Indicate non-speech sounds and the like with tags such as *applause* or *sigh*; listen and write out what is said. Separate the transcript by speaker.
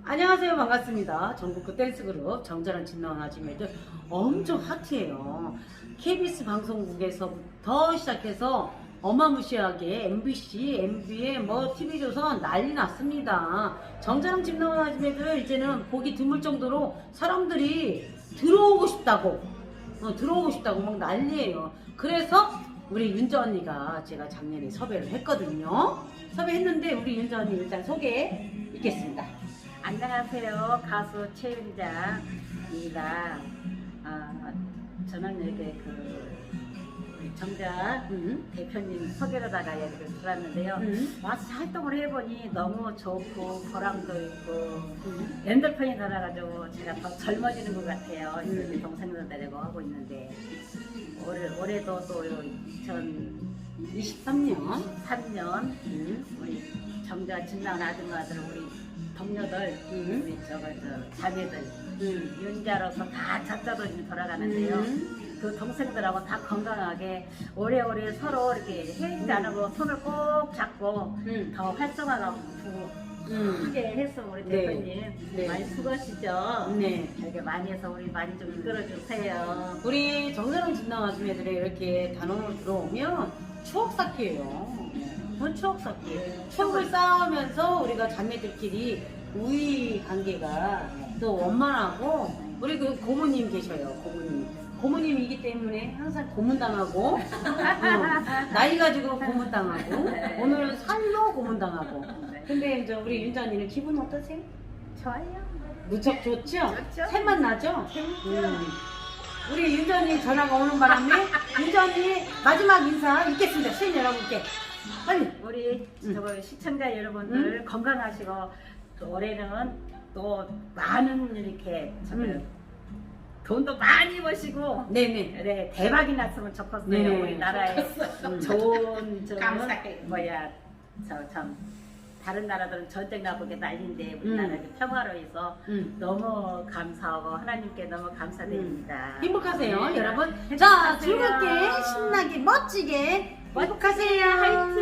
Speaker 1: 안녕하세요. 반갑습니다. 전국구 댄스그룹 정자랑 진나원 아줌매들 엄청 핫해요. KBS 방송국에서부터 시작해서 어마무시하게 MBC, MB에 뭐 TV조선 난리 났습니다. 정자랑 진나원 아줌매들 이제는 보기 드물 정도로 사람들이 들어오고 싶다고 어, 들어오고 싶다고 막 난리예요. 그래서 우리 윤자 언니가 제가 작년에 섭외를 했거든요. 섭외했는데 우리 윤자 언니 일단 소개 있겠습니다
Speaker 2: 안녕하세요. 가수 최윤자입니다. 아, 저는 이렇게 그 정자
Speaker 1: 음.
Speaker 2: 대표님 소개로다가 여기를 들었는데요.
Speaker 1: 음.
Speaker 2: 와서 활동을 해보니 너무 좋고 보람도 있고
Speaker 1: 음.
Speaker 2: 엔돌핀이 돌아가지고 제가 더 젊어지는 것 같아요.
Speaker 1: 음.
Speaker 2: 동생들 데리고 하고 있는데 올해 올해도 또 2023년
Speaker 1: 23년 음.
Speaker 2: 우리 정자 진나온 아줌마들 우리 동료들
Speaker 1: 음.
Speaker 2: 우리 저거 저 자매들
Speaker 1: 음.
Speaker 2: 윤자로서 다 이제 돌아가는데요.
Speaker 1: 음.
Speaker 2: 그 동생들하고 다 건강하게 오래오래 서로 이렇게 헤어지지 않고 손을 꼭 잡고
Speaker 1: 음.
Speaker 2: 더 활성화가
Speaker 1: 음.
Speaker 2: 크게 했어 우리
Speaker 1: 네.
Speaker 2: 대표님
Speaker 1: 네.
Speaker 2: 많이 수고하시죠.
Speaker 1: 네.
Speaker 2: 이렇게 많이 해서 우리 많이 좀 이끌어 주세요.
Speaker 1: 우리 정사랑 진남 아줌매들이 이렇게 단원으로 들어오면 추억 쌓기예요. 그건 추억 쌓기. 추억을 쌓으면서 우리가 자매들끼리 우위 관계가 또 원만하고 우리 그 고모님 계셔요. 고모님. 고모님이기 때문에 항상 고문당하고 어, 나이 가지고 고문당하고 오늘은 살로 고문당하고 근데 이제 우리 윤자님은 기분 어떠세요?
Speaker 2: 좋아요.
Speaker 1: 무척 좋죠?
Speaker 2: 좋죠.
Speaker 1: 샘맛 나죠? 음. 우리 윤전이 전화가 오는 바람에 윤전이 마지막 인사 읽겠습니다. 시인 여러분께 빨리.
Speaker 2: 우리
Speaker 1: 음.
Speaker 2: 저거 시청자 여러분들 건강하시고 또 올해는 또 많은 이렇게
Speaker 1: 음.
Speaker 2: 돈도 많이 버시고
Speaker 1: 네네.
Speaker 2: 네, 대박이 났으면 좋겠어요.
Speaker 1: 네.
Speaker 2: 우리 나라에
Speaker 1: 음.
Speaker 2: 좋은 *laughs* 저
Speaker 3: 감사해요.
Speaker 2: 뭐야 저 참 다른 나라들은 전쟁 나고 게 난리인데 우리나라
Speaker 1: 음.
Speaker 2: 평화로워서
Speaker 1: 음.
Speaker 2: 너무 감사하고 하나님께 너무 감사드립니다.
Speaker 1: 행복하세요,
Speaker 2: 네.
Speaker 1: 여러분. *laughs* 자,
Speaker 2: 행복하세요.
Speaker 1: 즐겁게, 신나게, 멋지게 행복하세요.
Speaker 2: 화이팅!